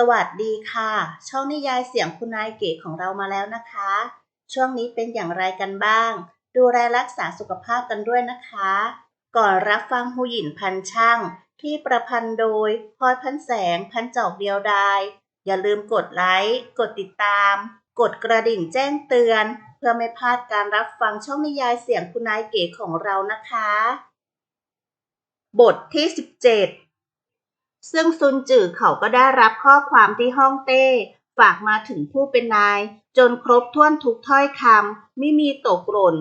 สวัสดีค่ะ ช่องนิยายเสียงคุณนายเก๋ของเรามาแล้วนะคะ ช่วงนี้เป็นอย่างไรกันบ้าง ดูแลรักษาสุขภาพกันด้วยนะคะ ก่อนรับฟังหูหยินพันช่าง ที่ประพันธ์โดยพลอยพันแสงพันจอกเดียวดาย อย่าลืมกดไลค์กดติดตาม กดกระดิ่งแจ้งเตือน เพื่อไม่พลาดการรับฟังช่องนิยายเสียงคุณนายเก๋ของเรานะคะ บทที่ 17 ซึ่งซุนจือเขาก็ได้รับข้อความที่ห้องเต้ ฝากมาถึงผู้เป็นนาย จนครบถ้วนทุกถ้อยคำไม่มีตกหล่น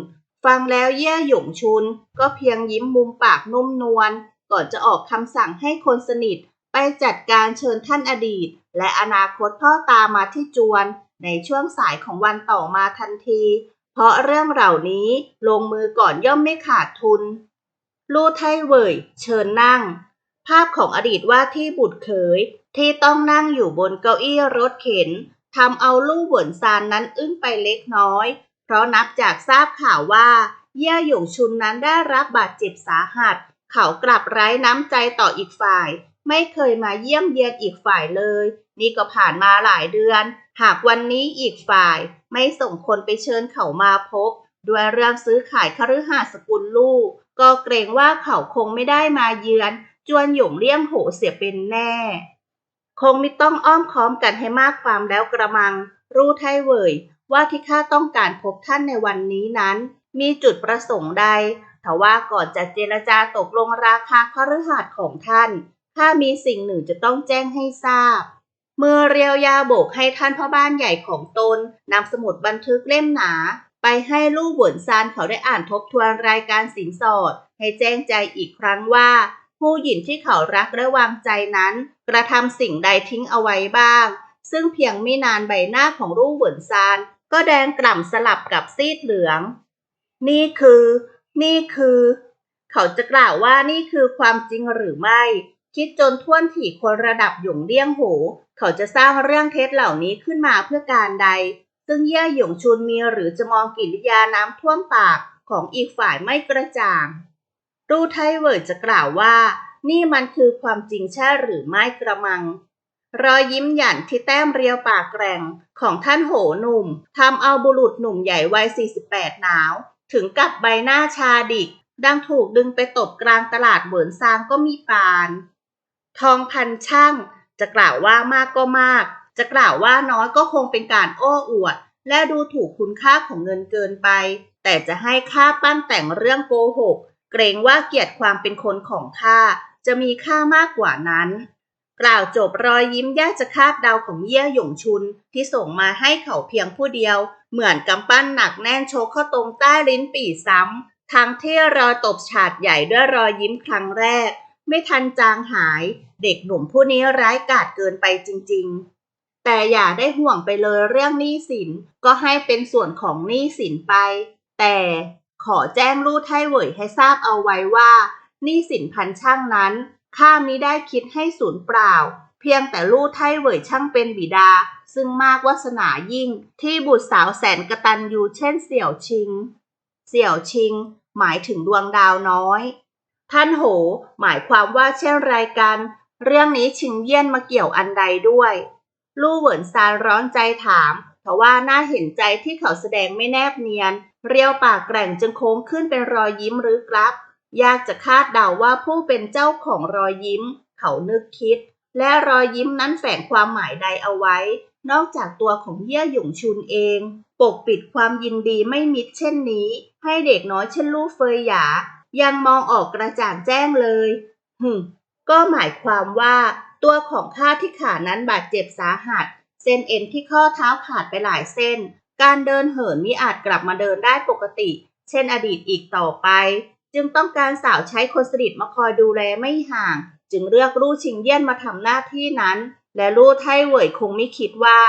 ฟังแล้วเย่หยงชุน ก็เพียงยิ้มมุมปากนุ่มนวลก่อนจะออกคำสั่งให้คนสนิท ไปจัดการเชิญท่านอดีต และอนาคตพ่อตามาที่จวน ในช่วงสายของวันต่อมาทันที เพราะเรื่องเหล่านี้ลงมือก่อนย่อมไม่ขาดทุน ลู่ไทเว่ยเชิญนั่ง ภาพของอดีตว่าที่บุตรเขยที่ต้องนั่งอยู่บนเก้าอี้รถเข็นทำเอาลู่เหวินซานนั้นอึ้งไปเล็กน้อย เพราะนับจากทราบข่าวว่า เย่หยงชุนนั้นได้รับบาดเจ็บสาหัส เขากลับไร้น้ำใจต่ออีกฝ่าย ไม่เคยมาเยี่ยมเยียนอีกฝ่ายเลย นี่ก็ผ่านมาหลายเดือน หากวันนี้อีกฝ่าย ไม่ส่งคนไปเชิญเขามาพบ ด้วยเรื่องซื้อขายคฤหาสกุลลูก ก็เกรงว่าเขาคงไม่ได้มาเยือน จวนหยงเลี่ยงโหเสียเป็นแน่ คงไม่ต้องอ้อมค้อมกันให้มากความแล้วกระมัง รู้ไทเว่ยว่าที่ข้าต้องการพบท่านในวันนี้นั้น มีจุดประสงค์ใดแต่ว่าก่อนจะเจรจาตกลงราคาคฤหาสน์ของท่านข้ามีสิ่งหนึ่งจะต้องแจ้งให้ทราบ เมื่อเรียวยาโบกให้ท่านพ่อบ้านใหญ่ของตนนำสมุดบันทึกเล่มหนา ไปให้ลูกหวนซานเขาได้อ่านทบทวนรายการสินสอด ให้แจ้งใจอีกครั้งว่า ผู้หญิงที่เขารักและวางใจนั้น กระทำสิ่งใดทิ้งเอาไว้บ้าง ซึ่งเพียงไม่นานใบหน้าของลูกหวนซาน ก็แดงกล่ำสลับกับซีดเหลือง นี่คือ นี่คือ เขาจะกล่าวว่านี่คือความจริงหรือไม่ คิดจนท่วนถี่คนระดับหยงเลี่ยงโหเขาจะสร้างเรื่องเท็จเหล่านี้ขึ้นมาเพื่อการใด ซึ่งเย่หยงชุนมีหรือจะมองกิริยาน้ำท่วมปากของอีกฝ่ายไม่กระจ่าง รูไทเวิร์ดจะกล่าวว่า นี่มันคือความจริงใช่หรือไม่กระมัง รอยยิ้มหยันที่แต้มเรียวปากแกร่งของท่านโหหนุ่มทำเอาบุรุษหนุ่มใหญ่วัย 48 หนาว ถึงกับใบหน้าชาดิก ดังถูกดึงไปตบกลางตลาดเหวินซางก็มีปาน ทองพันช่าง จะกล่าวว่ามากก็มาก จะกล่าวว่าน้อยก็คงเป็นการโอ้อวด และดูถูกคุณค่าของเงินเกินไป แต่จะให้ค่าปั้นแต่งเรื่องโกหก เกรงว่าเกียรติความเป็นคนของข้าจะมีค่ามากกว่านั้น กล่าวจบรอยยิ้มยากจะคาดเดาของเยี่ยหยงชุนที่ส่งมาให้เขาเพียงผู้เดียว เหมือนกำปั้นหนักแน่นโชกเข้าตรงใต้ลิ้นปี่ซ้ำทั้งที่รอยตบฉาดใหญ่ด้วยรอยยิ้มครั้งแรก ไม่ทันจางหาย เด็กหนุ่มผู้นี้ร้ายกาจเกินไปจริง ๆ แต่อย่าได้ห่วงไปเลยเรื่องหนี้สินก็ให้เป็นส่วนของหนี้สินไป แต่ ขอแจ้งลู่ไทเว่ยให้ทราบเอาไว้ว่าหนี้สินพันช่างนั้นข้ามิได้คิดให้สูญเปล่า เพียงแต่ลู่ไทเว่ยช่างเป็นบิดา ซึ่งมากวาสนายิ่งที่บุตรสาวแสนกระตันยูเช่นเสี่ยวชิง เสี่ยวชิง หมายถึงดวงดาวน้อย ท่านโห หมายความว่าเช่นไรกัน เรื่องนี้ชิงเยี่ยนมาเกี่ยวอันใดด้วย ลู่เหวินซานร้อนใจถาม เพราะว่าน่าเห็นใจที่เขาแสดงไม่แนบเนียน เรียวปากแกร่งจึงโค้งขึ้นเป็นรอยยิ้มหรือกรับ ยากจะคาดเดาว่าผู้เป็นเจ้าของรอยยิ้ม เขานึกคิด และรอยยิ้มนั้นแฝงความหมายใดเอาไว้ นอกจากตัวของเย่หยงชุนเอง ปกปิดความยินดีไม่มิดเช่นนี้ ให้เด็กน้อยเช่นลูกเฟยหยา ยังมองออกกระจ่างแจ้งเลยหึก็หมายความว่า ตัวของข้าที่ขานั้นบาดเจ็บสาหัส เส้นเอ็นที่ข้อเท้าขาดไปหลายเส้น การเดินเหินมิอาจกลับมาเดินได้ปกติ เช่นอดีตอีกต่อไป จึงต้องการสาวใช้คนสนิทมาคอยดูแลไม่ห่าง จึงเลือกลู่ชิงเยี่ยนมาทำหน้าที่นั้น และลู่ไทเว่ยคงไม่คิดว่า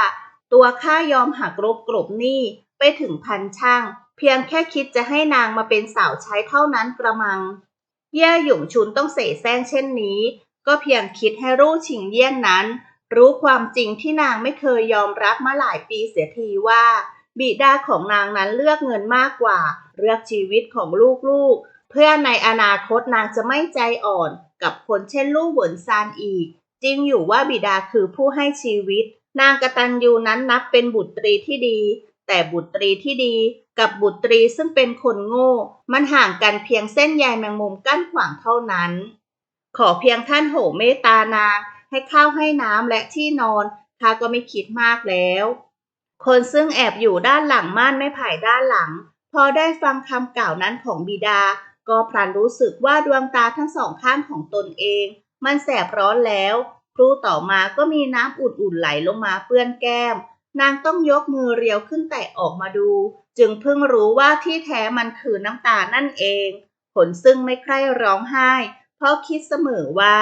ตัวข้ายอมหักรบกลบหนี้ไปถึงพันช่าง เพียงแค่คิดจะให้นางมาเป็นสาวใช้เท่านั้นกระมัง เย่หยงชุนต้องเสแสร้งเช่นนี้ ก็เพียงคิดให้รู้ชิงเยี่ยนนั้น รู้ความจริงที่นางไม่เคยยอมรับมาหลายปีเสียทีว่า บิดาของนางนั้นเลือกเงินมากกว่า เลือกชีวิตของลูกๆ เพื่อในอนาคตนางจะไม่ใจอ่อนกับคนเช่นลูกเหวนซานอีก จริงอยู่ว่าบิดาคือผู้ให้ชีวิต นางกตัญญูนั้นนับเป็นบุตรีที่ดี แต่บุตรีที่ดีกับบุตรีซึ่งเป็นคนโง่ มันห่างกันเพียงเส้นใยแมงมุมกั้นขวางเท่านั้น ขอเพียงท่านโหเมตตานาง ให้ข้าวให้น้ำและที่นอนข้าก็ไม่คิดมากแล้ว คนซึ่งแอบอยู่ด้านหลังม่านไม่ไผ่ด้านหลัง พอได้ฟังคำกล่าวนั้นของบิดา ก็พลันรู้สึกว่าดวงตาทั้งสองข้างของตนเอง มันแสบร้อนแล้ว ครู่ต่อมาก็มีน้ำอุ่นๆไหลลงมาเปื้อนแก้ม นางต้องยกมือเรียวขึ้นแตะออกมาดู จึงเพิ่งรู้ว่าที่แท้มันคือน้ำตานั่นเองผลซึ่งไม่ใคร่ร้องไห้ เพราะคิดเสมอว่า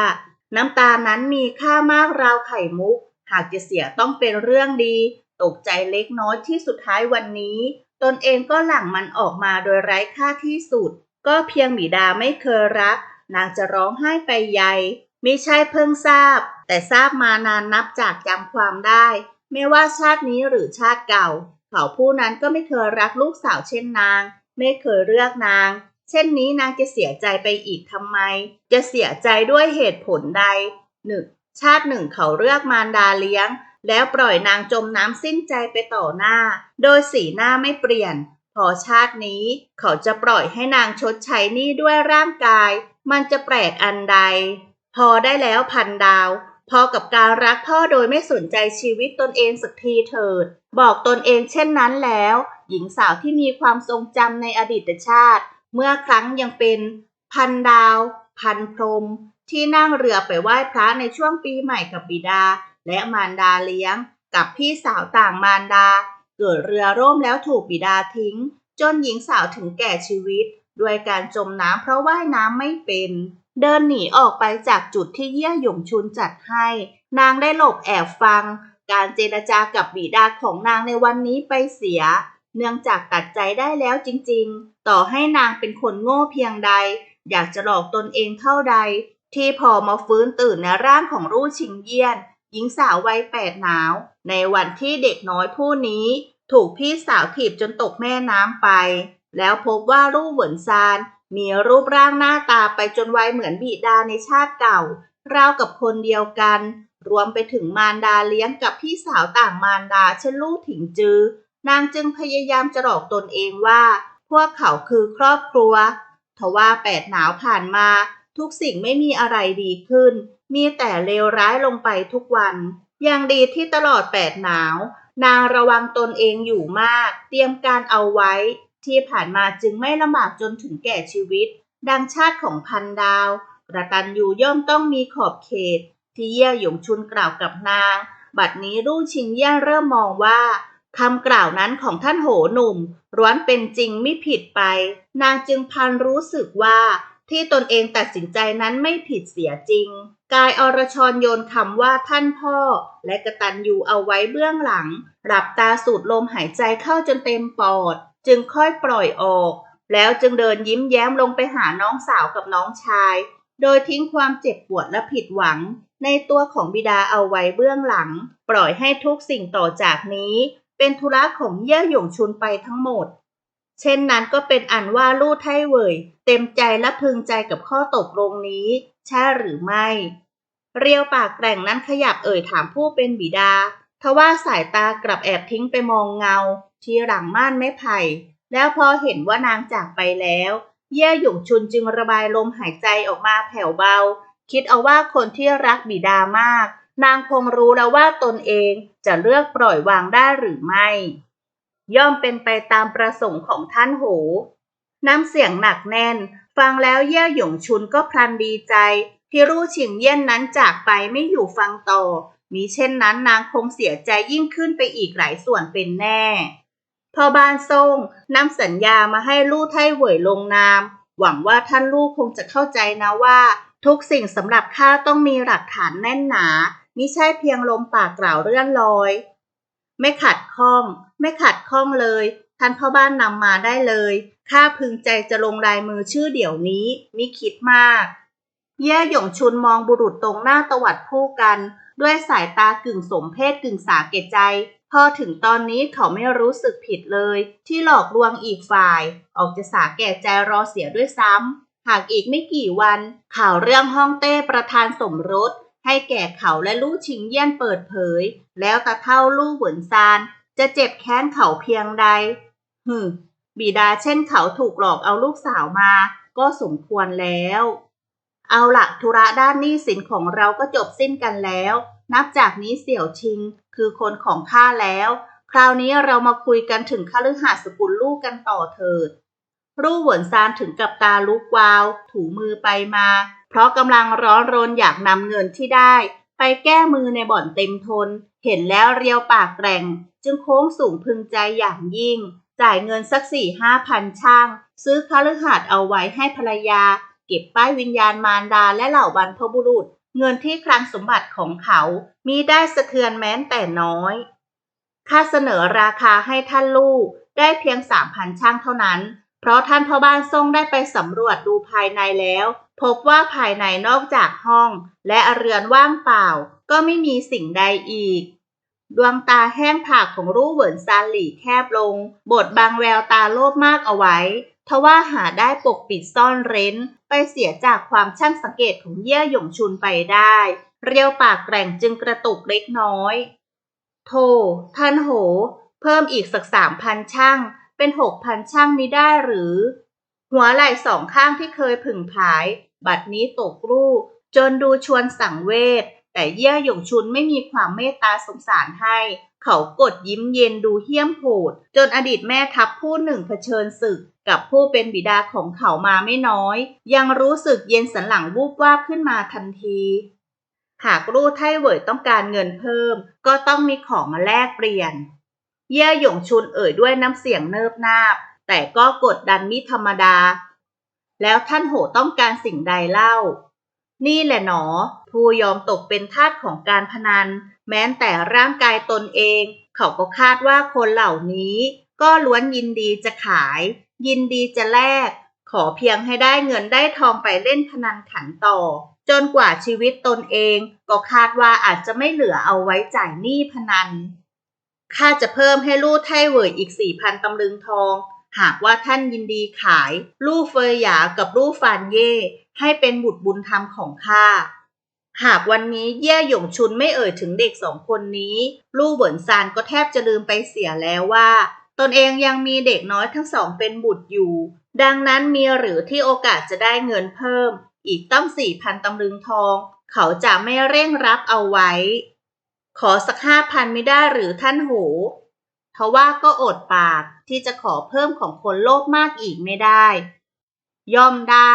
น้ำตานั้นมีค่ามากราวไข่มุก หากจะเสียต้องเป็นเรื่องดี ตกใจเล็กน้อยที่สุดท้ายวันนี้ ตนเองก็หลั่งมันออกมาโดยไร้ค่าที่สุด ก็เพียงบิดาไม่เคยรัก นางจะร้องไห้ไปใหญ่มิใช่เพิ่งทราบ แต่ทราบมานานนับจากจำความได้ ไม่ว่าชาตินี้หรือชาติเก่า เขาผู้นั้นก็ไม่เคยรักลูกสาวเช่นนาง ไม่เคยเลือกนาง ช่นนี้นางจะเสียใจไปอีกทำไม จะเสียใจด้วยเหตุผลใดหนึ่งชาติหนึ่งเขาเลือกมารดาเลี้ยง แล้วปล่อยนางจมน้ำสิ้นใจไปต่อหน้า โดยสีหน้าไม่เปลี่ยน พอชาตินี้เขาจะปล่อยให้นางชดใช้หนี้ด้วยร่างกาย มันจะแปลกอันใด พอได้แล้วพันดาว พอกับการรักพ่อโดยไม่สนใจชีวิตตนเองสักทีเถิด บอกตนเองเช่นนั้นแล้ว หญิงสาวที่มีความทรงจำในอดีตชาติ เมื่อครั้งยังเป็นพันดาว พันพรม ที่นั่งเรือไปไหว้พระในช่วงปีใหม่กับบิดา และมารดาเลี้ยง กับพี่สาวต่างมารดา เกิดเรือร่มแล้วถูกบิดาทิ้ง จนหญิงสาวถึงแก่ชีวิต ด้วยการจมน้ำเพราะว่ายน้ำไม่เป็น เดินหนีออกไปจากจุดที่เยี่ยหยงชุนจัดให้ นางได้หลบแอบฟัง การเจรจากับบิดาของนางในวันนี้ไปเสีย เนื่องจากตัดใจได้แล้วจริงๆ ต่อให้นางเป็นคนโง่เพียงใด อยากจะหลอกตนเองเท่าใด ที่พอมาฟื้นตื่นในร่างของรูชิงเยี่ยน หญิงสาววัยแปดหนาว ในวันที่เด็กน้อยผู้นี้ ถูกพี่สาวถีบจนตกแม่น้ำไป แล้วพบว่ารูเหวินซานมีรูปร่างหน้าตาไปจนวัยเหมือนบิดาในชาติเก่า ราวกับคนเดียวกัน รวมไปถึงมารดาเลี้ยงกับพี่สาวต่างมารดาเช่นลูกถิงจือ นางจึงพยายามจะหลอกตนเองว่า พวกเขาคือครอบครัว ทว่าแปดหนาวผ่านมา ทุกสิ่งไม่มีอะไรดีขึ้น มีแต่เลวร้ายลงไปทุกวัน ยังดีที่ตลอดแปดหนาว นางระวังตนเองอยู่มาก เตรียมการเอาไว้ ที่ผ่านมาจึงไม่ลำบากจนถึงแก่ชีวิต ดังชาติของพันดาวกระตันยูย่อมต้องมีขอบเขต ที่เย่ยหยงชุนกล่าวกับนาง บัดนี้รู่ชิงเย่ยเริ่มมองว่า คำกล่าวนั้นของท่านโหหนุ่มร้วนเป็นจริงไม่ผิดไป นางจึงพันรู้สึกว่า ที่ตนเองตัดสินใจนั้นไม่ผิดเสียจริง กายอรชรโยนคำว่าท่านพ่อ และกระตันยูเอาไว้เบื้องหลัง หลับตาสูดลมหายใจเข้าจนเต็มปอด จึงค่อยปล่อยออก แล้วจึงเดินยิ้มแย้มลงไปหาน้องสาวกับน้องชาย โดยทิ้งความเจ็บปวดและผิดหวัง ในตัวของบิดาเอาไว้เบื้องหลัง ปล่อยให้ทุกสิ่งต่อจากนี้ เป็นธุระของเย่ยหยงชุนไปทั้งหมด เช่นนั้นก็เป็นอันว่าลู่ไทเว่ยเต็มใจและพึงใจกับข้อตกลงนี้ ใช่หรือไม่ เรียวปากแกร่งนั้นขยับเอ่ยถามผู้เป็นบิดาทว่าสายตากลับแอบทิ้งไปมองเงา ที่หลังม่านไม้ไผ่ แล้วพอเห็นว่านางจากไปแล้ว เย่ยหยงชุนจึงระบายลมหายใจออกมาแผ่วเบา คิดเอาว่าคนที่รักบิดามาก นางคงรู้แล้วว่าตนเองจะเลือกปล่อยวางได้หรือไม่ ย่อมเป็นไปตามประสงค์ของท่านโห น้ำเสียงหนักแน่น ฟังแล้วเย่หยงชุนก็พลันดีใจ ที่รู้ฉิงเย่นนั้นจากไปไม่อยู่ฟังต่อมีเช่นนั้นนางคงเสียใจยิ่งขึ้นไปอีกหลายส่วนเป็นแน่พอบานซ่งนำสัญญามาให้ลู่ไทเหวยลงนาม หวังว่าท่านลูกคงจะเข้าใจนะว่า ทุกสิ่งสำหรับข้าต้องมีหลักฐานแน่นหนา มิใช่เพียงลมปากกล่าวเลื่อนลอย ไม่ขัดข้อง ไม่ขัดข้องเลย ท่านพ่อบ้านนำมาได้เลย ข้าพึงใจจะลงลายมือชื่อเดี๋ยวนี้ มิคิดมาก แย่หยงชุนมองบุรุษตรงหน้าตวัดผู้กัน ด้วยสายตากึ่งสมเพศกึ่งสาเกตใจ พอถึงตอนนี้เขาไม่รู้สึกผิดเลย ที่หลอกลวงอีกฝ่าย ออกจะสาแก่ใจรอเสียด้วยซ้ำหากอีกไม่กี่วัน ข่าวเรื่องห้องเต้ประธานสมรส ให้แก่เขาและลู่ชิงเยี่ยนเปิดเผย แล้วตาเท่าลู่หวนซาน จะเจ็บแค้นเขาเพียงใดฮึบิดาเช่นเขาถูกหลอกเอาลูกสาวมา ก็สมควรแล้ว เอาละธุระด้านหนี้สินของเราก็จบสิ้นกันแล้ว นับจากนี้เสี่ยวชิงคือคนของข้าแล้ว คราวนี้เรามาคุยกันถึงคฤหาสสกุลลูกกันต่อเถิด รู่หวนซานถึงกับตาลุกวาว ถูมือไปมา เพราะกำลังร้อนรนอยากนำเงินที่ได้ ไปแก้มือในบ่อนเต็มทน เห็นแล้วเรียวปากแกร่ง จึงโค้งสูงพึงใจอย่างยิ่ง จ่ายเงินสักสี่ห้าพันช่าง ซื้อคฤหาสเอาไว้ให้ภรรยา เก็บป้ายวิญญาณมารดาและเหล่าบรรพบุรุษ เงินที่คลังสมบัติของเขา มีได้สะเทือนแม้แต่น้อยค่าเสนอราคาให้ท่านลูกได้เพียงสามพันช่างเท่านั้น เพราะท่านพ่อบ้านทรงได้ไปสำรวจดูภายในแล้ว พบว่าภายในนอกจากห้อง และเรือนว่างเปล่า ก็ไม่มีสิ่งใดอีก ดวงตาแห้งผากของรูเหวินซานหลี่แคบลง บทบางแววตาโลภมากเอาไว้ทว่าหาได้ปกปิดซ่อนเร้น ไปเสียจากความช่างสังเกตของเย่ยหยงชุนไปได้ เรียวปากแกร่งจึงกระตุกเล็กน้อยโธ่ท่านโห เพิ่มอีกสักสามพันช่าง เป็นหกพันช่างมิได้หรือ หัวไหล่สองข้างที่เคยผึ่งผาย บัดนี้ตกรูปจนดูชวนสังเวชแต่เย่ยหยงชุนไม่มีความเมตตาสงสารให้ เขากดยิ้มเย็นดูเหี้ยมโหด จนอดีตแม่ทัพผู้หนึ่งเผชิญศึก กับผู้เป็นบิดาของเขามาไม่น้อย ยังรู้สึกเย็นสันหลังวูบวาบขึ้นมาทันที หากรู่ไทเวยต้องการเงินเพิ่ม ก็ต้องมีของมาแลกเปลี่ยน เย่ยหยงชุนเอ่ยด้วยน้ำเสียงเนิบนาบ แต่ก็กดดันมิธรรมดา แล้วท่านโหต้องการสิ่งใดเล่า นี่แหละหนอ ผู้ยอมตกเป็นทาสของการพนัน แม้แต่ร่างกายตนเอง เขาก็คาดว่าคนเหล่านี้ ก็ล้วนยินดีจะขาย ยินดีจะแลก ขอเพียงให้ได้เงินได้ทองไปเล่นพนันขันต่อ จนกว่าชีวิตตนเอง ก็คาดว่าอาจจะไม่เหลือเอาไว้จ่ายหนี้พนัน ข้าจะเพิ่มให้ลู่ไทเหวยอีกสี่พันตำลึงทอง หากว่าท่านยินดีขาย ลู่เฟยหยากับลู่ฟานเย่ให้เป็นบุตรบุญธรรมของข้าหากวันนี้เย่หยงชุนไม่เอ่ยถึงเด็กสองคนนี้ ลู่เหวินซานก็แทบจะลืมไปเสียแล้วว่า ตนเองยังมีเด็กน้อยทั้งสองเป็นบุตรอยู่ ดังนั้นมีหรือที่โอกาสจะได้เงินเพิ่ม อีกตั้งสี่พันตำลึงทอง เขาจะไม่เร่งรับเอาไว้ ขอสักห้าพันไม่ได้หรือท่านโหทว่าก็อดปากที่จะขอเพิ่มของคนโลภมากอีกไม่ได้ ย่อมได้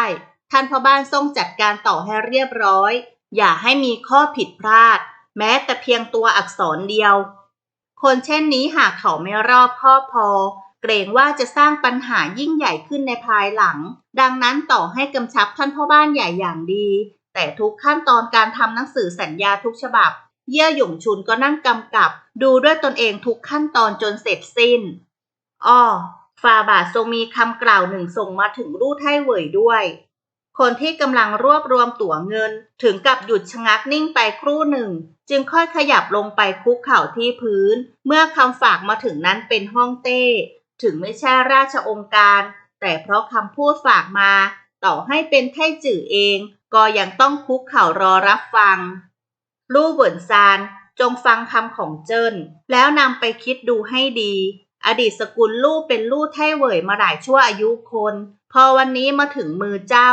ท่านพ่อบ้านทรงจัดการต่อให้เรียบร้อย อย่าให้มีข้อผิดพลาด แม้แต่เพียงตัวอักษรเดียว คนเช่นนี้หากเขาไม่รอบคอบพอ เกรงว่าจะสร้างปัญหายิ่งใหญ่ขึ้นในภายหลัง ดังนั้นต่อให้กำชับท่านพ่อบ้านใหญ่อย่างดี แต่ทุกขั้นตอนการทำหนังสือสัญญาทุกฉบับ เย่ยหยงชุนก็นั่งกำกับ ดูด้วยตนเองทุกขั้นตอนจนเสร็จสิ้น อ้อฟาบาททรงมีคำกล่าวหนึ่งส่งมาถึงรู่ไทเหวยด้วย คนที่กำลังรวบรวมตั๋วเงินถึงกับหยุดชะงักนิ่งไปครู่หนึ่ง จึงค่อยขยับลงไปคุกเข่าที่พื้น เมื่อคำฝากมาถึงนั้นเป็นห้องเต้ ถึงไม่ใช่ราชองค์การ แต่เพราะคำพูดฝากมา ต่อให้เป็นไท่จื่อเอง ก็ยังต้องคุกเข่ารอรับฟัง ลู่เหวินซานจงฟังคำของเจิ้นแล้วนำไปคิดดูให้ดี อดีตสกุลลู่เป็นลู่ไท่เหวยมาหลายชั่วอายุคน พอวันนี้มาถึงมือเจ้า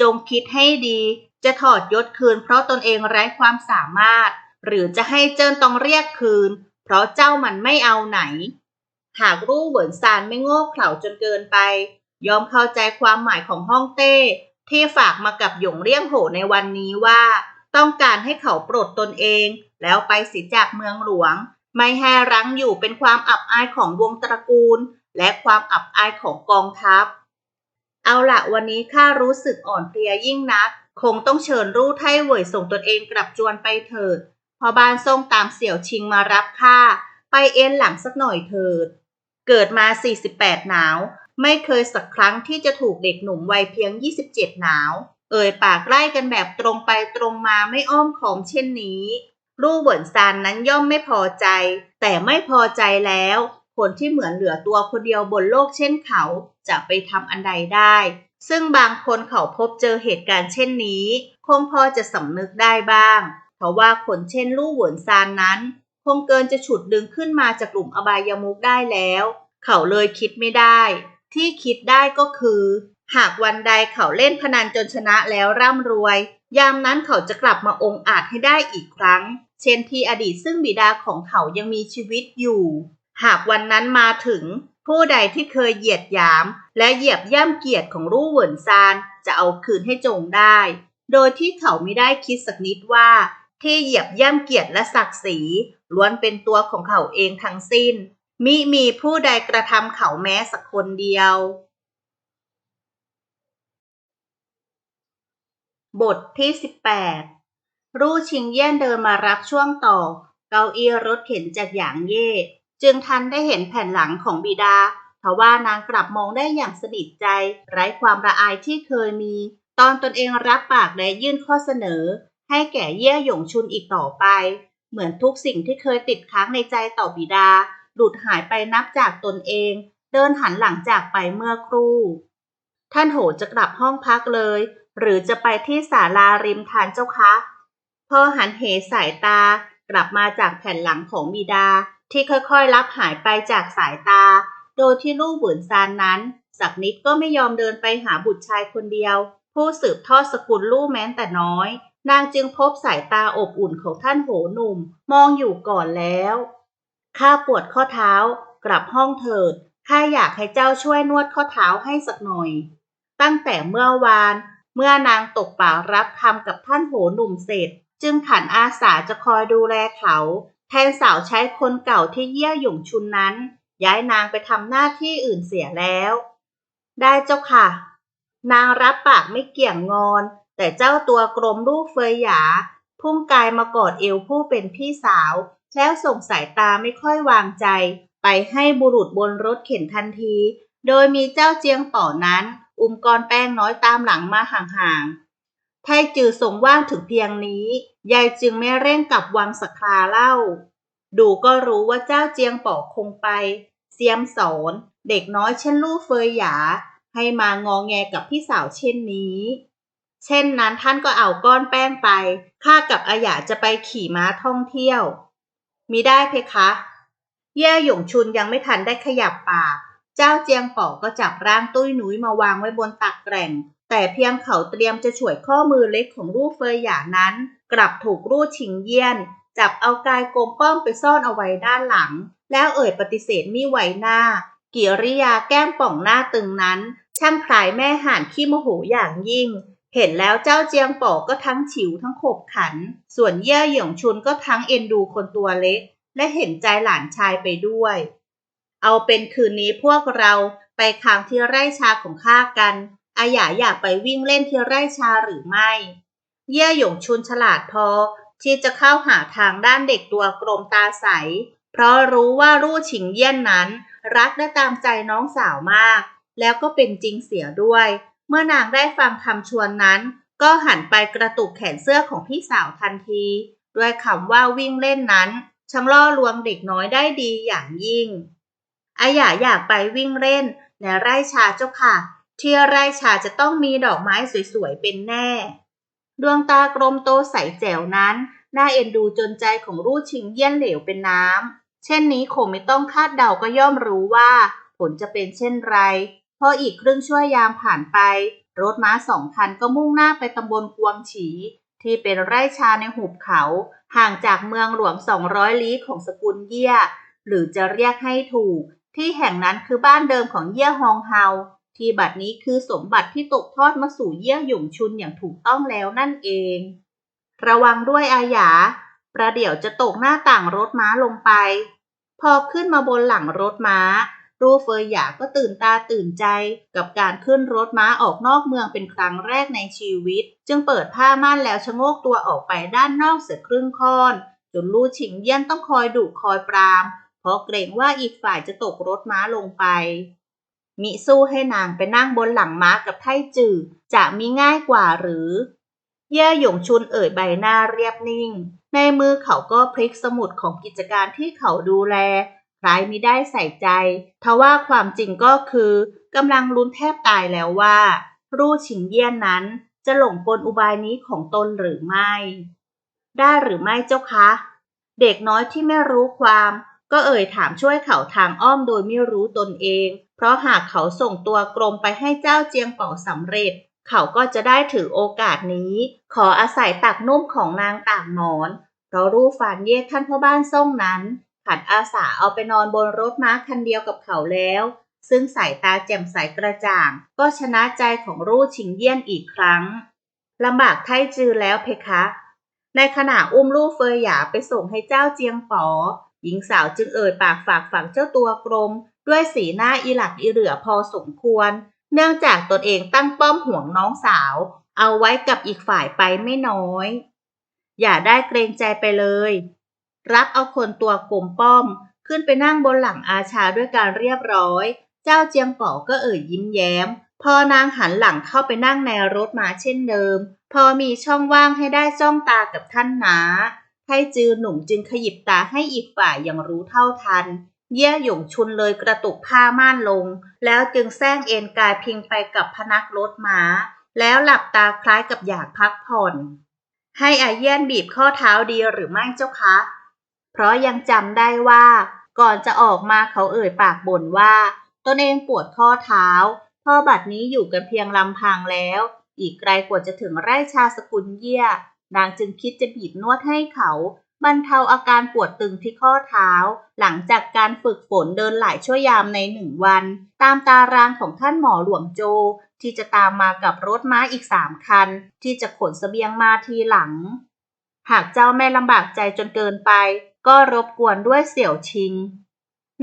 จงคิดให้ดี จะถอดยศคืนเพราะตนเองไร้ความสามารถ หรือจะให้เจิ้นต้องเรียกคืน เพราะเจ้ามันไม่เอาไหน หากรู่เหวินซานไม่โง่เขลาจนเกินไป ยอมเข้าใจความหมายของฮ่องเต้ที่ฝากมากับหยงเลี่ยงโหในวันนี้ว่า ต้องการให้เขาปลดตนเอง แล้วไปสิจากเมืองหลวง ไม่ให้รั้งอยู่เป็นความอับอายของวงตระกูล และความอับอายของกองทัพ เอาละวันนี้ข้ารู้สึกอ่อนเพลียยิ่งนัก คงต้องเชิญรู่ไทเหวยส่งตนเองกลับจวนไปเถิดพอบานทรงตามเสี่ยวชิงมารับข้าไปเอ็นหลังสักหน่อยเถิด เกิดมา 48 หนาว ไม่เคยสักครั้งที่จะถูกเด็กหนุ่มวัยเพียง 27 หนาว เอ่ยปากไล่กันแบบตรงไปตรงมาไม่อ้อมขอมเช่นนี้รู่เหวินซานนั้นย่อมไม่พอใจ แต่ไม่พอใจแล้ว คนที่เหมือนเหลือตัวคนเดียวบนโลกเช่นเขา จะไปทำอันใดได้ ซึ่งบางคนเขาพบเจอเหตุการณ์เช่นนี้ คงพอจะสำนึกได้บ้าง เพราะว่าคนเช่นลู่เหวินซานนั้น คงเกินจะฉุดดึงขึ้นมาจากกลุ่มอบายมุกได้แล้ว เขาเลยคิดไม่ได้ ที่คิดได้ก็คือ หากวันใดเขาเล่นพนันจนชนะแล้วร่ำรวย ยามนั้นเขาจะกลับมาองค์อาจให้ได้อีกครั้ง เช่นที่อดีตซึ่งบิดาของเขายังมีชีวิตอยู่ หากวันนั้นมาถึง ผู้ใดที่เคยเหยียดหยาม และเหยียบย่ำเกียรติของรู่เหวินซานจะเอาคืนให้จงได้ โดยที่เขาไม่ได้คิดสักนิดว่า ที่เหยียบย่ำเกียรติและศักดิ์ศรีล้วนเป็นตัวของเขาเองทั้งสิ้นมิมีผู้ใดกระทำเขาแม้สักคนเดียว บทที่ 18 รู่ชิงเย่ยนเดินมารับช่วงต่อ เก้าอี้รถเข็นจากหยางเย่ จึงทันได้เห็นแผ่นหลังของบิดาทว่านางกลับมองได้อย่างสนิทใจ ไร้ความระอายที่เคยมี ตอนตนเองรับปากและยื่นข้อเสนอ ให้แก่เย่หยงชุนอีกต่อไป เหมือนทุกสิ่งที่เคยติดค้างในใจต่อบิดา หลุดหายไปนับจากตนเอง เดินหันหลังจากไปเมื่อครู่ ท่านโหจะกลับห้องพักเลย หรือจะไปที่ศาลาริมทานเจ้าคะพอหันเหสายตากลับมาจากแผ่นหลังของบิดาที่ค่อยๆลับหายไปจากสายตา โดยที่ลูกเหวินซานนั้น สักนิดก็ไม่ยอมเดินไปหาบุตรชายคนเดียว ผู้สืบทอดสกุลลู่แม้แต่น้อย นางจึงพบสายตาอบอุ่นของท่านโหหนุ่ม มองอยู่ก่อนแล้วข้าปวดข้อเท้ากลับห้องเถิดข้าอยากให้เจ้าช่วยนวดข้อเท้าให้สักหน่อย ตั้งแต่เมื่อวาน เมื่อนางตกป่ารับคำกับท่านโหหนุ่มเสร็จ จึงขันอาสาจะคอยดูแลเขา แทนสาวใช้คนเก่าที่เยี่ยหย่งชุนนั้น ย้ายนางไปทำหน้าที่อื่นเสียแล้ว ได้เจ้าค่ะ นางรับปากไม่เกี่ยงงอน แต่เจ้าตัวกลมลูกเฟยหยา พุ่งกายมากอดเอวผู้เป็นพี่สาว แล้วส่งสายตาไม่ค่อยวางใจ ไปให้บุรุษบนรถเข็นทันที โดยมีเจ้าเจียงป่อนั้น อุ้มก้อนแป้งน้อยตามหลังมาห่างๆไทจือสงว่างถึงเพียงนี้ ยายจึงไม่เร่งกลับวังสคราเล่า ดูก็รู้ว่าเจ้าเจียงป่อคงไป เสียมสอนเด็กน้อยเช่นลูกเฟยหยา ให้มางองแงกับพี่สาวเช่นนี้ เช่นนั้นท่านก็เอาก้อนแป้งไป ข้ากับอาหยาจะไปขี่ม้าท่องเที่ยว มีได้เพคะ เย่หยงชุนยังไม่ทันได้ขยับปาก เจ้าเจียงป่อก็จับร่างตุ้ยหนุยมาวางไว้บนตักแกร่ง แต่เพียงเขาเตรียมจะช่วยข้อมือเล็กของรูปเฟยหยานั้น กลับถูกรูดชิงเยี่ยน จับเอากายโกมป้อมไปซ่อนเอาไว้ด้านหลัง แล้วเอ่ยปฏิเสธมิไหวหน้า กิริยาแก้มป่องหน้าตึงนั้น ช่างคลายแม่ห่านขี้โมโหอย่างยิ่งเห็นแล้วเจ้าเจียงป่อก็ทั้งฉิวทั้งขบขัน ส่วนเย่หยงชุนก็ทั้งเอ็นดูคนตัวเล็ก และเห็นใจหลานชายไปด้วย เอาเป็นคืนนี้พวกเราไปค้างที่ไร่ชาของข้ากันอาหยาอยากไปวิ่งเล่นที่ไร่ชาหรือไม่ เย่หยงชุนฉลาดพอที่จะเข้าหาทางด้านเด็กตัวกลมตาใส เพราะรู้ว่ารู่ฉิงเยี่ยนนั้น รักและตามใจน้องสาวมาก แล้วก็เป็นจริงเสียด้วย เมื่อนางได้ฟังคำชวนนั้น ก็หันไปกระตุกแขนเสื้อของพี่สาวทันที ด้วยคำว่าวิ่งเล่นนั้นช่างล่อลวงเด็กน้อยได้ดีอย่างยิ่ง อาหยาอยากไปวิ่งเล่น ในไร่ชาเจ้าค่ะ ที่ไร่ชาจะต้องมีดอกไม้สวยๆเป็นแน่ ดวงตากลมโตใสแจ๋วนั้น น่าเอ็นดูจนใจของรูชิงเยี่ยนเหลวเป็นน้ำ เช่นนี้คงไม่ต้องคาดเดาก็ย่อมรู้ว่า ผลจะเป็นเช่นไรพออีกครึ่งชั่วยามผ่านไป รถม้าสองคันก็มุ่งหน้าไปตำบลกวงฉี ที่เป็นไร่ชาในหุบเขา ห่างจากเมืองหลวง 200 ลี้ของสกุลเยี่ยหรือจะเรียกให้ถูก ที่แห่งนั้นคือบ้านเดิมของเย่ฮองเฮาที่บัดนี้คือสมบัติที่ตกทอดมาสู่เย่หยงชุนอย่างถูกต้องแล้วนั่นเอง ระวังด้วยอาหยา ประเดี๋ยวจะตกหน้าต่างรถม้าลงไป พอขึ้นมาบนหลังรถม้า รูเฟยหยาก็ตื่นตาตื่นใจกับการขึ้นรถม้าออกนอกเมืองเป็นครั้งแรกในชีวิต จึงเปิดผ้าม่านแล้วชะโงกตัวออกไปด้านนอกเสียครึ่งค่อนจนลู่ฉิงเยี่ยนต้องคอยดุคอยปราม เพราะเกรงว่าอีกฝ่ายจะตกรถม้าลงไป มิสู้ให้นางไปนั่งบนหลังม้ากับไทจือจะมีง่ายกว่าหรือ เย่หยงชุนเอ่ยใบหน้าเรียบนิ่ง ในมือเขาก็พลิกสมุดของกิจการที่เขาดูแลคล้ายมิได้ใส่ใจ ทว่าความจริงก็คือกำลังลุ้นแทบตายแล้วว่า รู่ชิงเยี่ยนนั้นจะหลงกลอุบายนี้ของตนหรือไม่ ได้หรือไม่เจ้าคะ เด็กน้อยที่ไม่รู้ความ ก็เอ่ยถามช่วยเขาทางอ้อมโดยไม่รู้ตนเอง เพราะหากเขาส่งตัวกรมไปให้เจ้าเจียงเป่าสำเร็จ เขาก็จะได้ถือโอกาสนี้ ขออาศัยตักนุ่มของนางต่างหมอน เพราะรู้ฝันเย่ท่านพ่อบ้านส่งนั้นผัดอาสาเอาไปนอนบนรถม้าคันเดียวกับเขาแล้ว ซึ่งสายตาแจ่มใสกระจ่าง ก็ชนะใจของรู่ชิงเยี่ยนอีกครั้งลำบากไทจือแล้วเพคะ ในขณะอุ้มลูกเฟยหยาไปส่งให้เจ้าเจียงป๋อ หญิงสาวจึงเอ่ยปากฝากฝังเจ้าตัวกรมด้วยสีหน้าอีหลักอีเหลือพอสมควร เนื่องจากตนเองตั้งป้อมห่วงน้องสาว เอาไว้กับอีกฝ่ายไปไม่น้อย อย่าได้เกรงใจไปเลย รับเอาคนตัวกลมป้อม ขึ้นไปนั่งบนหลังอาชาด้วยการเรียบร้อย เจ้าเจียงป๋อก็เอ่ยยิ้มแย้ม พอนางหันหลังเข้าไปนั่งในรถมาเช่นเดิม พอมีช่องว่างให้ได้จ้องตากับท่านนา ไทจือหนุ่มจึงขยิบตาให้อีกฝ่ายอย่างรู้เท่าทัน เย่หยงชุนเลยกระตุกผ้าม่านลง แล้วจึงแซงเอ็นกายพิงไปกับพนักรถม้า แล้วหลับตาคล้ายกับอยากพักผ่อน ให้อาเยี่ยนบีบข้อเท้าดีหรือไม่เจ้าคะ เพราะยังจำได้ว่า ก่อนจะออกมาเขาเอ่ยปากบ่นว่า ตนเองปวดข้อเท้าพ่อบัดนี้อยู่กันเพียงลำพังแล้ว อีกไกลกว่าจะถึงไร่ชาสกุลเยี่ย นางจึงคิดจะบีบนวดให้เขาบรรเทาอาการปวดตึงที่ข้อเท้า หลังจากการฝึกฝนเดินหลายชั่วยามในหนึ่งวัน ตามตารางของท่านหมอหลวงโจ ที่จะตามมากับรถม้าอีกสามคัน ที่จะขนสเสบียงมาทีหลัง หากเจ้าแม่ลำบากใจจนเกินไป ก็รบกวนด้วยเสี่ยวชิง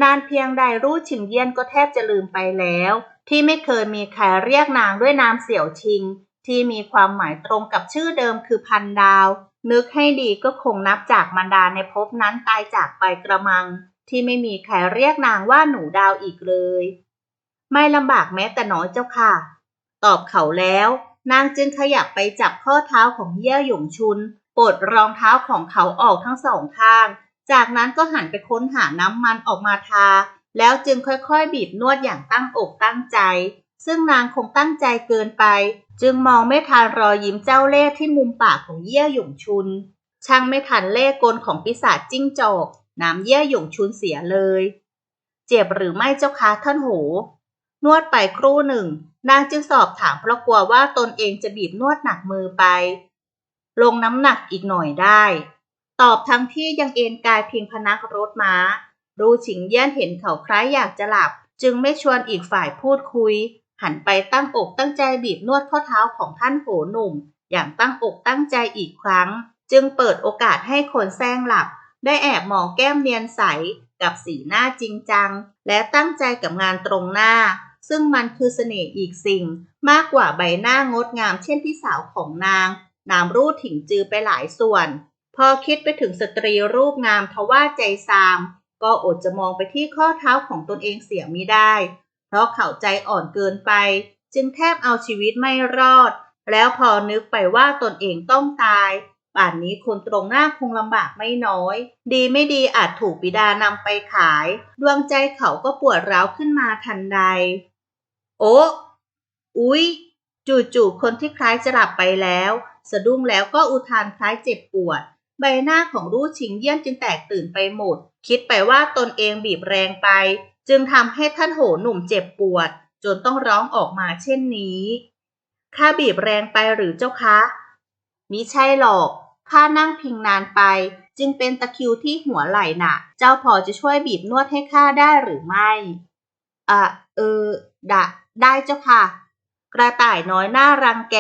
นานเพียงใดรู้ชิงเยี่ยนก็แทบจะลืมไปแล้ว ที่ไม่เคยมีใครเรียกนางด้วยนามเสี่ยวชิง ที่มีความหมายตรงกับชื่อเดิมคือพันดาว นึกให้ดีก็คงนับจากมารดาในภพนั้นตายจากไปกระมัง ที่ไม่มีใครเรียกนางว่าหนูดาวอีกเลย ไม่ลำบากแม้แต่น้อยเจ้าค่ะ ตอบเขาแล้ว นางจึงขยับไปจับข้อเท้าของเย่หยงชุนปลดรองเท้าของเขาออกทั้งสองข้าง จากนั้นก็หันไปค้นหาน้ำมันออกมาทา แล้วจึงค่อยๆ บีบนวดอย่างตั้งอกตั้งใจ ซึ่งนางคงตั้งใจเกินไป จึงมองไม่ทันรอยยิ้มเจ้าเล่ห์ที่มุมปากของเย่หยงชุน ช่างไม่ทันเล่ห์กลของปีศาจจิ้งจอกน้ำเย่หยงชุนเสียเลย เจ็บหรือไม่เจ้าคะท่านโห นวดไปครู่หนึ่ง นางจึงสอบถามเพราะกลัวว่าตนเองจะบีบนวดหนักมือไป ลงน้ำหนักอีกหน่อยได้ ตอบทั้งที่ยังเอนกายเพียงพนักรถม้า รู้ฉิงเยี่ยนเห็นเขาคล้ายอยากจะหลับ จึงไม่ชวนอีกฝ่ายพูดคุย หันไปตั้งอกตั้งใจบีบนวดข้อเท้าของท่านโหหนุ่ม อย่างตั้งอกตั้งใจอีกครั้ง จึงเปิดโอกาสให้คนแซงหลับ ได้แอบมองแก้มเนียนใสกับสีหน้าจริงจัง และตั้งใจกับงานตรงหน้า ซึ่งมันคือเสน่ห์อีกสิ่ง มากกว่าใบหน้างดงามเช่นพี่สาวของนาง นามรูดถิ่งจือไปหลายส่วน พอคิดไปถึงสตรีรูปงามทว่าใจซาม ก็อดจะมองไปที่ข้อเท้าของตนเองเสียไม่ได้ เพราะเขาใจอ่อนเกินไป จึงแทบเอาชีวิตไม่รอด แล้วพอนึกไปว่าตนเองต้องตาย ป่านนี้คนตรงหน้าคงลำบากไม่น้อย ดีไม่ดีอาจถูกบิดานำไปขาย ดวงใจเขาก็ปวดร้าวขึ้นมาทันใด โอ้อุ๊ย จู่ๆคนที่คล้ายจะหลับไปแล้ว สะดุ้งแล้วก็อุทานคล้ายเจ็บปวด ใบหน้าของรู้ชิงเยี่ยนจึงแตกตื่นไปหมด คิดไปว่าตนเองบีบแรงไป จึงทำให้ท่านโหหนุ่มเจ็บปวด จนต้องร้องออกมาเช่นนี้ข้าบีบแรงไปหรือเจ้าคะมิใช่หรอกข้านั่งพิงนานไป จึงเป็นตะคิวที่หัวไหล่น่ะ เจ้าพอจะช่วยบีบนวดให้ข้าได้หรือไม่อะเออดะได้เจ้าค่ะ กระต่ายน้อยหน้ารังแก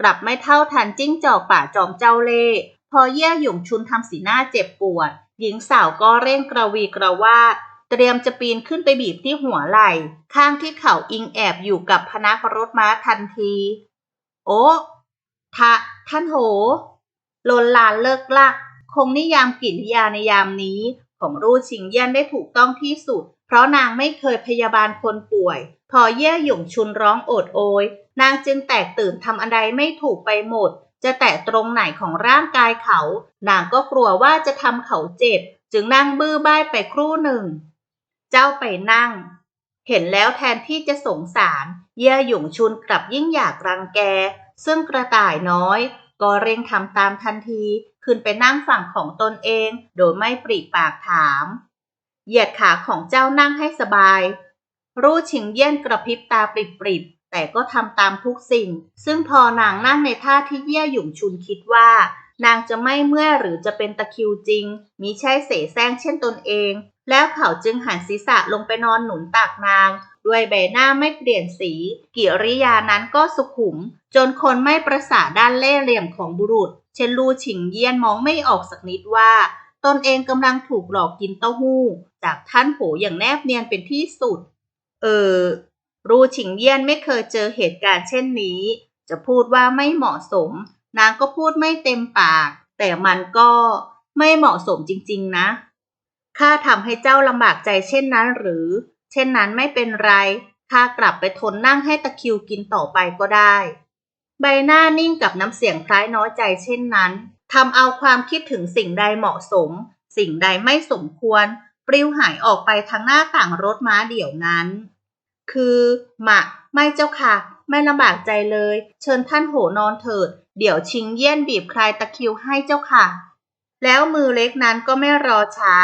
กลับไม่เท่าทันจิ้งจอกป่าจอมเจ้าเล่พอเยี่ยหยงชุนทำสีหน้าเจ็บปวด หญิงสาวก็เร่งกระวีกระวาด เตรียมจะปีนขึ้นไปบีบที่หัวไหล่ ข้างที่เขาอิงแอบอยู่กับพนักรถม้าทันที โอ้ทะท่านโหลนลานเลิกลัก คงนิยามกิริยาในยามนี้ของรูชิงเยี่ยนได้ถูกต้องที่สุด เพราะนางไม่เคยพยาบาลคนป่วย พอเย่หยงชุนร้องโอดโอย นางจึงแตกตื่นทำอะไรไม่ถูกไปหมด จะแตะตรงไหนของร่างกายเขา นางก็กลัวว่าจะทำเขาเจ็บ จึงนั่งบื้อบ้ายไปครู่หนึ่ง เจ้าไปนั่ง เห็นแล้วแทนที่จะสงสาร เย่หยงชุนกลับยิ่งอยากรังแก ซึ่งกระต่ายน้อย ก็เร่งทำตามทันที ขึ้นไปนั่งฝั่งของตนเอง โดยไม่ปริปากถาม เหยียดขาของเจ้านั่งให้สบาย รู้ชิงเยี่ยนกระพริบตาปริบๆแต่ก็ทำตามทุกสิ่ง ซึ่งพอนางนั่งในท่าที่เยี่ยหยุ่งชุนคิดว่า นางจะไม่เมื่อยหรือจะเป็นตะคิวจริง มิใช่เสแสร้งเช่นตนเอง แล้วเขาจึงหันศีรษะลงไปนอนหนุนตักนาง ด้วยใบหน้าไม่เปลี่ยนสี กิริยานั้นก็สุขุม จนคนไม่ประสาด้านเล่เหลี่ยมของบุรุษ เช่นลูฉิงเยี่ยนมองไม่ออกสักนิดว่า ตนเองกำลังถูกหลอกกินเต้าหู้ จากท่านโหอย่างแนบเนียนเป็นที่สุด เออ รูฉิงเยี่ยนไม่เคยเจอเหตุการณ์เช่นนี้ จะพูดว่าไม่เหมาะสม นางก็พูดไม่เต็มปาก แต่มันก็ไม่เหมาะสมจริงๆนะ ข้าทำให้เจ้าลำบากใจเช่นนั้นหรือ เช่นนั้นไม่เป็นไร ข้ากลับไปทนนั่งให้ตะคิวกินต่อไปก็ได้ ใบหน้านิ่งกับน้ำเสียงคล้ายน้อยใจเช่นนั้นทำเอาความคิดถึงสิ่งใดเหมาะสม สิ่งใดไม่สมควร ปลิวหายออกไปทางหน้าต่างรถม้าเดี่ยวนั้น คือหมะไม่เจ้าค่ะ ไม่ลำบากใจเลย เชิญท่านโหนอนเถิด เดี๋ยวชิงเยี่ยนบีบคลายตะคิวให้เจ้าค่ะ แล้วมือเล็กนั้นก็ไม่รอช้า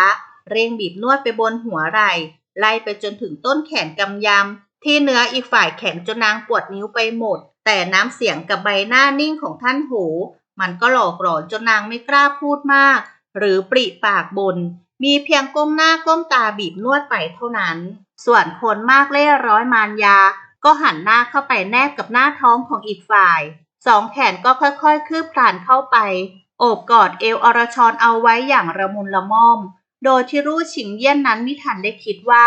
เร่งบีบนวดไปบนหัวไหล่ไล่ไปจนถึงต้นแขนกำยำ ที่เนื้ออีกฝ่ายแข็งจนนางปวดนิ้วไปหมด แต่น้ำเสียงกับใบหน้านิ่งของท่านโห มันก็หลอกหลอนจนนางไม่กล้าพูดมาก หรือปริปากบน มีเพียงก้มหน้าก้มตาบีบนวดไปเท่านั้น ส่วนคนมากเล่ร้อยมารยา ก็หันหน้าเข้าไปแนบกับหน้าท้องของอีกฝ่าย สองแขนก็ค่อยๆ คืบคลานเข้าไป โอบกอดเอวอรชรเอาไว้อย่างระมุนละม่อม โดยที่รู้ฉิงเยี่ยนนั้นมิทันได้คิดว่า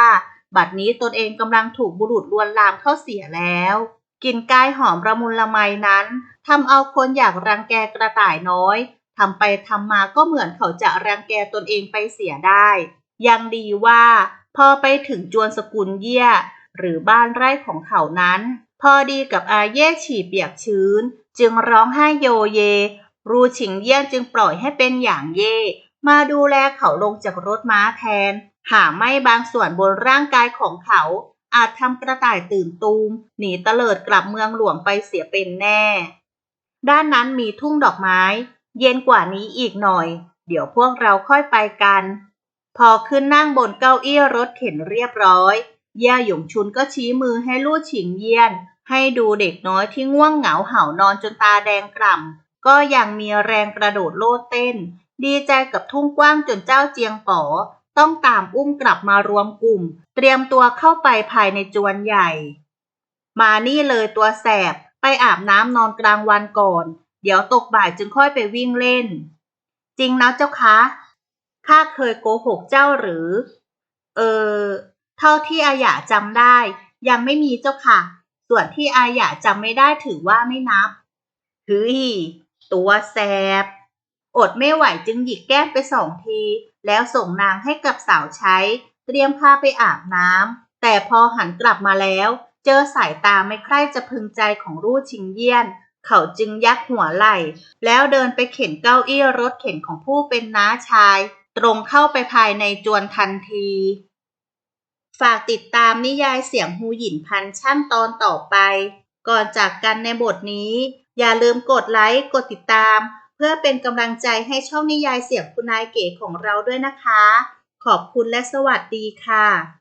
บัดนี้ตนเองกำลังถูกบุรุษลวนลามเข้าเสียแล้วกลิ่นกายหอมระมุนละไมนั้นทำเอาคนอยากรังแกกระต่ายน้อยทำไปทำมาก็เหมือนเขาจะรังแกตนเองไปเสียได้ ยังดีว่า พอไปถึงจวนสกุลเยี่ย หรือบ้านไร่ของเขานั้น พอดีกับอาเย่ฉี่เปียกชื้น จึงร้องไห้โยเย รูฉิงเยี่ยนจึงปล่อยให้เป็นอย่างเย่ มาดูแลเขาลงจากรถม้าแทน หาไม่บางส่วนบนร่างกายของเขา อาจทำกระต่ายตื่นตูม หนีเตลิดกลับเมืองหลวงไปเสียเป็นแน่ ด้านนั้นมีทุ่งดอกไม้ เย็นกว่านี้อีกหน่อย เดี๋ยวพวกเราค่อยไปกันพอขึ้นนั่งบนเก้าอี้รถเข็นเรียบร้อย ย่าหยงชุนก็ชี้มือให้ลู่ฉิงเยียน ให้ดูเด็กน้อยที่ง่วงเหงาเห่านอนจนตาแดงกล่ำ ก็ยังมีแรงกระโดดโลดเต้น ดีใจกับทุ่งกว้างจนเจ้าเจียงป๋อต้องตามอุ้มกลับมารวมกลุ่ม เตรียมตัวเข้าไปภายในจวนใหญ่ มานี่เลยตัวแสบ ไปอาบน้ำนอนกลางวันก่อน เดี๋ยวตกบ่ายจึงค่อยไปวิ่งเล่น จริงนะเจ้าคะข้าเคยโกหกเจ้าหรือ เออ เท่าที่อาหยาจำได้ ยังไม่มีเจ้าค่ะ ส่วนที่อาหยาจำไม่ได้ถือว่าไม่นับเฮ้ยตัวแสบ อดไม่ไหวจึงหยิกแก้มไปสองที แล้วส่งนางให้กับสาวใช้ เตรียมพาไปอาบน้ำแต่พอหันกลับมาแล้ว เจอสายตาไม่ใคร่จะพึงใจของรูชิงเยี่ยน เขาจึงยักหัวไหล่ แล้วเดินไปเข็นเก้าอี้รถเข็นของผู้เป็นน้าชาย ตรงเข้าไปภายในจวนทันที ฝากติดตามนิยายเสียงฮูหยินพันช่างตอนต่อไป ก่อนจากกันในบทนี้ อย่าลืมกดไลค์ กดติดตาม เพื่อเป็นกำลังใจให้ช่องนิยายเสียงคุณนายเก๋ของเราด้วยนะคะ ขอบคุณและสวัสดีค่ะ